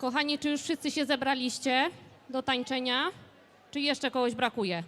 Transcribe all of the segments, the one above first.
Kochani, czy już wszyscy się zebraliście do tańczenia? Czy jeszcze kogoś brakuje?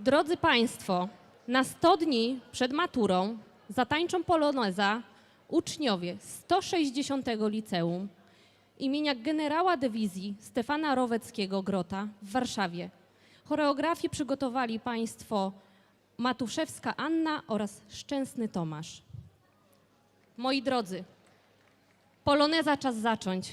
Drodzy Państwo, na 100 dni przed maturą zatańczą poloneza uczniowie 160 liceum imienia generała dywizji Stefana Roweckiego-Grota w Warszawie. Choreografię przygotowali Państwo Matuszewska Anna oraz Szczęsny Tomasz. Moi drodzy, poloneza czas zacząć.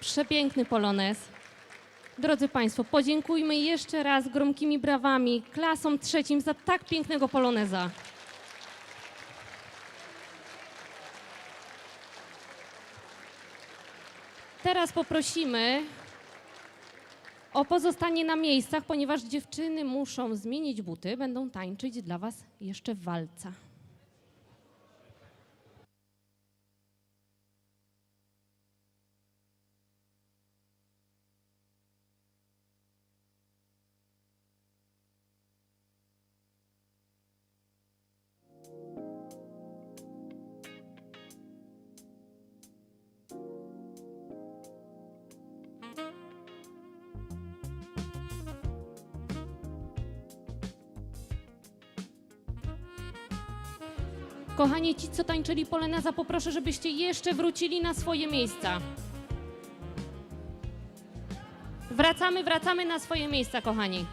Przepiękny polonez. Drodzy Państwo, podziękujmy jeszcze raz gromkimi brawami klasom trzecim za tak pięknego poloneza. Teraz poprosimy o pozostanie na miejscach, ponieważ dziewczyny muszą zmienić buty, będą tańczyć dla Was jeszcze walca. Kochani, ci, co tańczyli poleneza, poproszę, żebyście jeszcze wrócili na swoje miejsca. Wracamy, wracamy na swoje miejsca, kochani.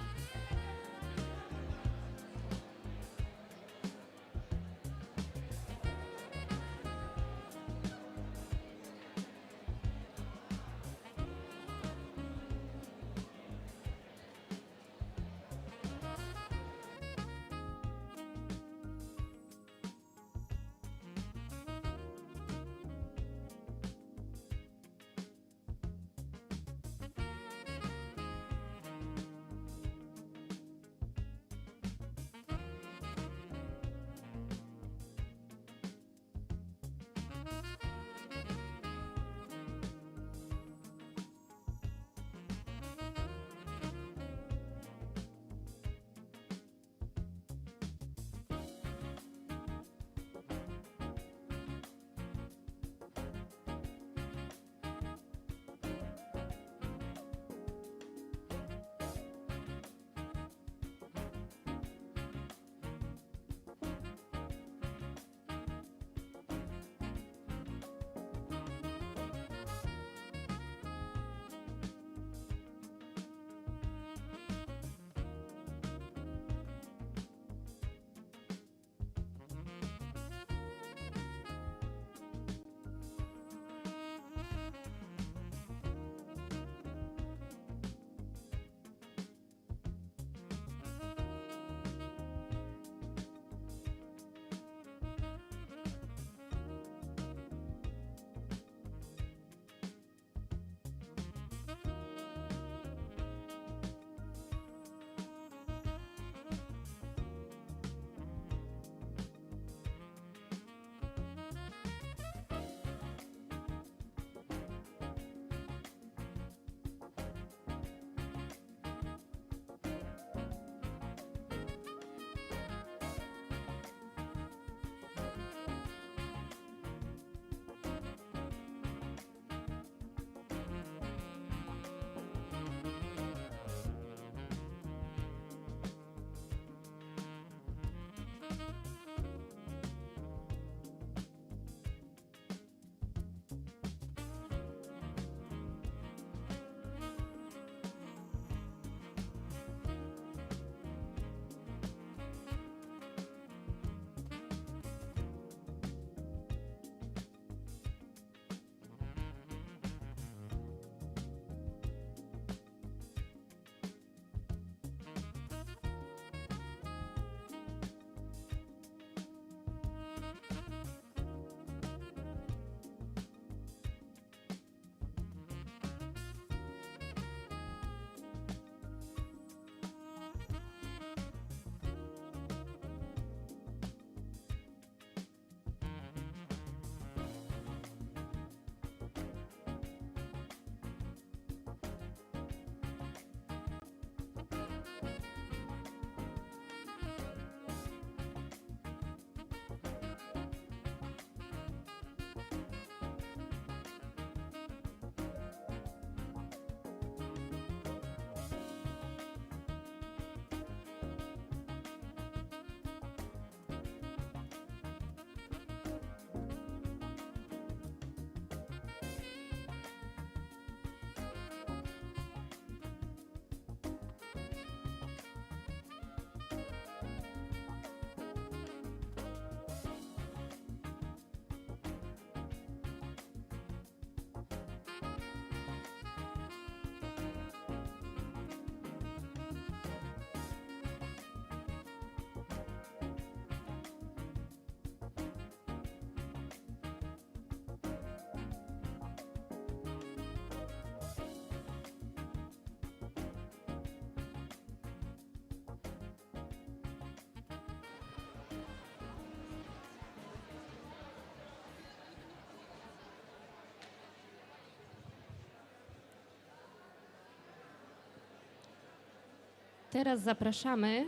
Teraz zapraszamy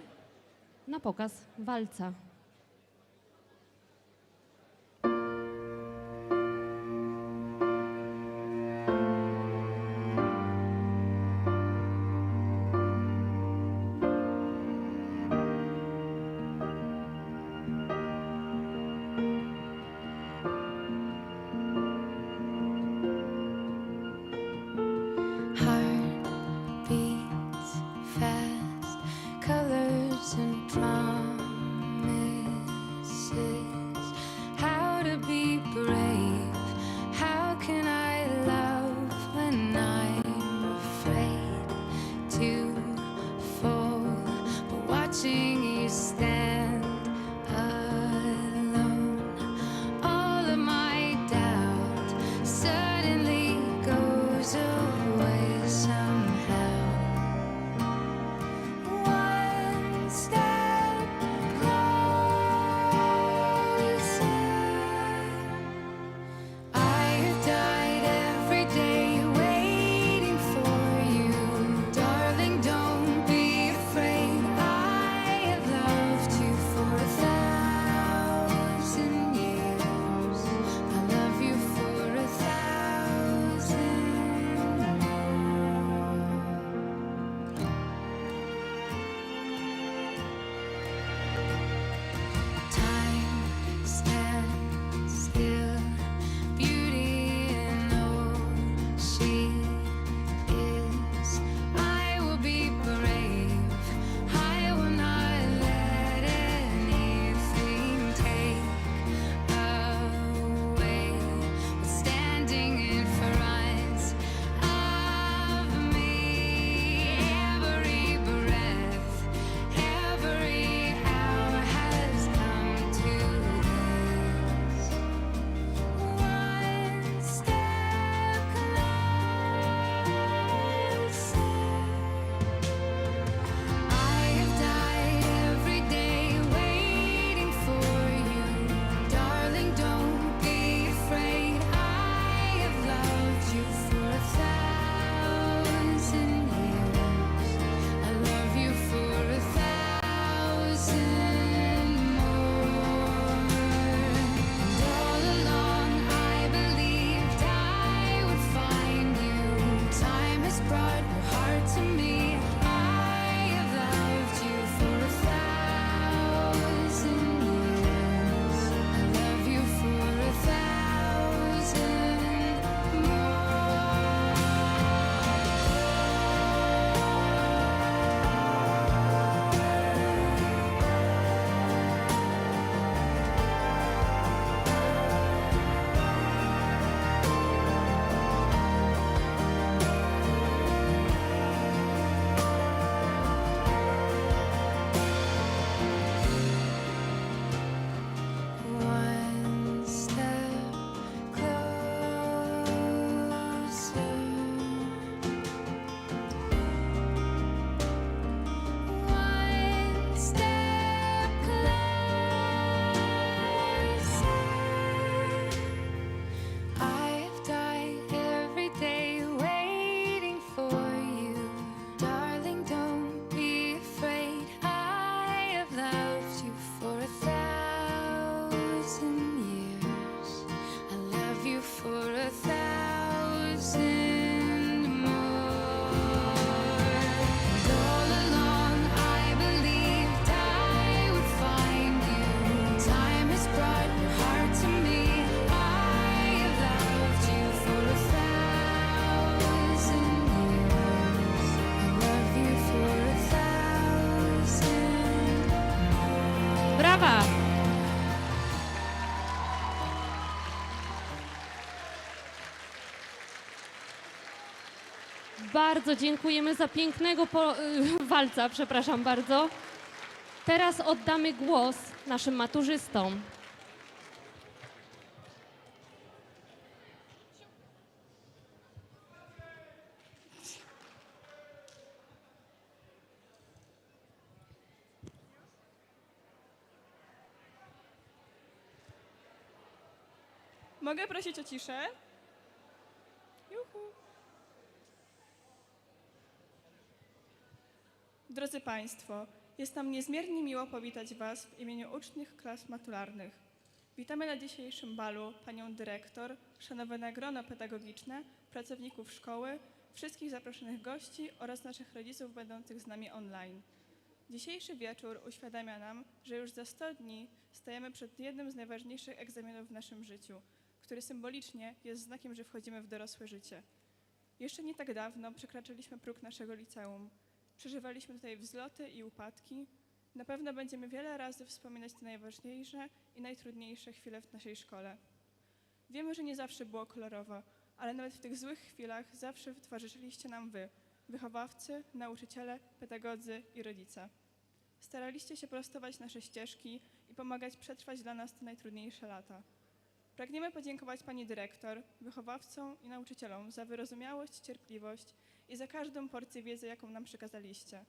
na pokaz walca. see bardzo dziękujemy za pięknego po, y, walca, przepraszam bardzo. Teraz oddamy głos naszym maturzystom. Mogę prosić o ciszę? Drodzy Państwo, jest nam niezmiernie miło powitać Was w imieniu uczniów klas maturalnych. Witamy na dzisiejszym balu panią dyrektor, szanowane grono pedagogiczne, pracowników szkoły, wszystkich zaproszonych gości oraz naszych rodziców będących z nami online. Dzisiejszy wieczór uświadamia nam, że już za 100 dni stajemy przed jednym z najważniejszych egzaminów w naszym życiu, który symbolicznie jest znakiem, że wchodzimy w dorosłe życie. Jeszcze nie tak dawno przekraczaliśmy próg naszego liceum. Przeżywaliśmy tutaj wzloty i upadki. Na pewno będziemy wiele razy wspominać te najważniejsze i najtrudniejsze chwile w naszej szkole. Wiemy, że nie zawsze było kolorowo, ale nawet w tych złych chwilach zawsze towarzyszyliście nam wy, wychowawcy, nauczyciele, pedagodzy i rodzice. Staraliście się prostować nasze ścieżki i pomagać przetrwać dla nas te najtrudniejsze lata. Pragniemy podziękować Pani Dyrektor, wychowawcom i nauczycielom za wyrozumiałość, cierpliwość i za każdą porcję wiedzy, jaką nam przekazaliście.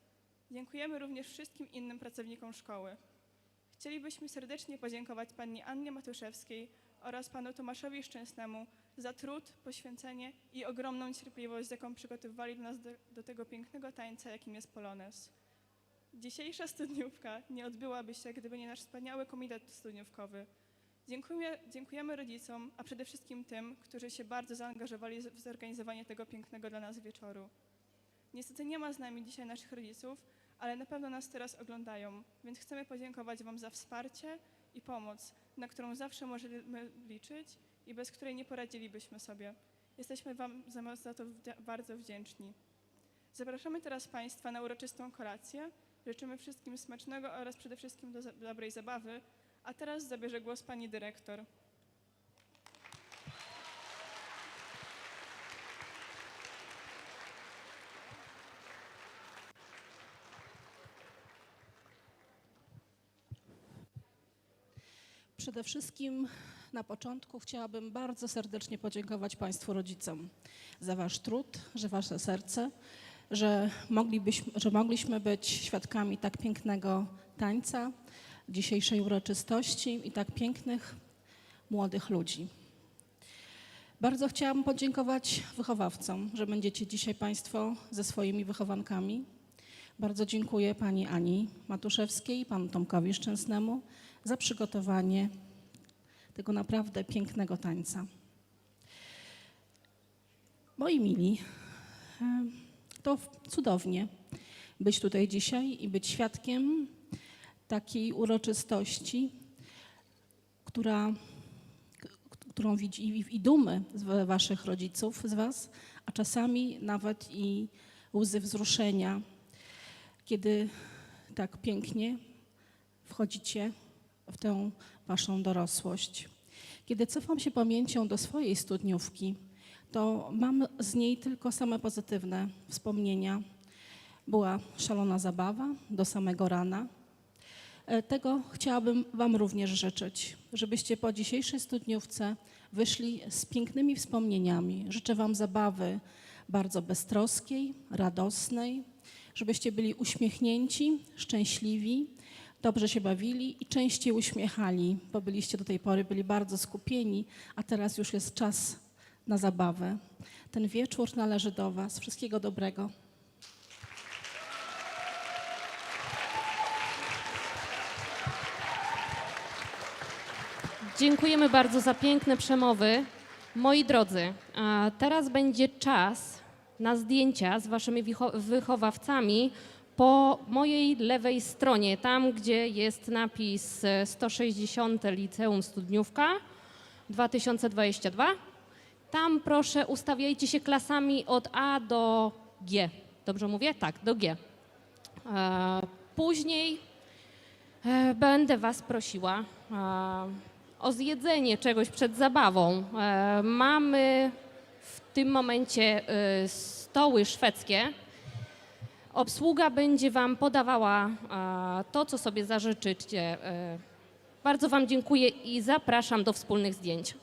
Dziękujemy również wszystkim innym pracownikom szkoły. Chcielibyśmy serdecznie podziękować Pani Annie Matuszewskiej oraz Panu Tomaszowi Szczęsnemu za trud, poświęcenie i ogromną cierpliwość, jaką przygotowywali nas do, do tego pięknego tańca, jakim jest Polones. Dzisiejsza studniówka nie odbyłaby się, gdyby nie nasz wspaniały komitet studniówkowy. Dziękujemy, dziękujemy rodzicom, a przede wszystkim tym, którzy się bardzo zaangażowali w zorganizowanie tego pięknego dla nas wieczoru. Niestety nie ma z nami dzisiaj naszych rodziców, ale na pewno nas teraz oglądają, więc chcemy podziękować Wam za wsparcie i pomoc, na którą zawsze możemy liczyć i bez której nie poradzilibyśmy sobie. Jesteśmy Wam za, to bardzo wdzięczni. Zapraszamy teraz Państwa na uroczystą kolację. Życzymy wszystkim smacznego oraz przede wszystkim do dobrej zabawy. A teraz zabierze głos Pani Dyrektor. Przede wszystkim na początku chciałabym bardzo serdecznie podziękować Państwu rodzicom za Wasz trud, za Wasze serce, że, moglibyśmy, że mogliśmy być świadkami tak pięknego tańca, dzisiejszej uroczystości i tak pięknych młodych ludzi. Bardzo chciałam podziękować wychowawcom, że będziecie dzisiaj Państwo ze swoimi wychowankami. Bardzo dziękuję Pani Ani Matuszewskiej, Panu Tomkowi Szczęsnemu za przygotowanie tego naprawdę pięknego tańca. Moi mili, to cudownie być tutaj dzisiaj i być świadkiem takiej uroczystości, która, którą widzi i dumy z waszych rodziców, z was, a czasami nawet i łzy wzruszenia, kiedy tak pięknie wchodzicie w tę waszą dorosłość. Kiedy cofam się pamięcią do swojej studniówki, to mam z niej tylko same pozytywne wspomnienia. Była szalona zabawa do samego rana. E, Tego chciałabym Wam również życzyć, żebyście po dzisiejszej studniówce wyszli z pięknymi wspomnieniami. Życzę Wam zabawy bardzo beztroskiej, radosnej, żebyście byli uśmiechnięci, szczęśliwi, dobrze się bawili i częściej uśmiechali, bo byliście do tej pory byli bardzo skupieni, a teraz już jest czas na zabawę. Ten wieczór należy do Was. Wszystkiego dobrego. Dziękujemy bardzo za piękne przemowy. Moi drodzy, teraz będzie czas na zdjęcia z waszymi wychowawcami po mojej lewej stronie, tam gdzie jest napis e, 160 Liceum Studniówka 2022. Tam proszę ustawiajcie się klasami od A do G. Dobrze mówię? Tak, do G. E, Później E, Będę Was prosiła e, o zjedzenie czegoś przed zabawą. E, Mamy w tym momencie e, stoły szwedzkie. Obsługa będzie Wam podawała e, to, co sobie zażyczycie. Bardzo Wam dziękuję i zapraszam do wspólnych zdjęć.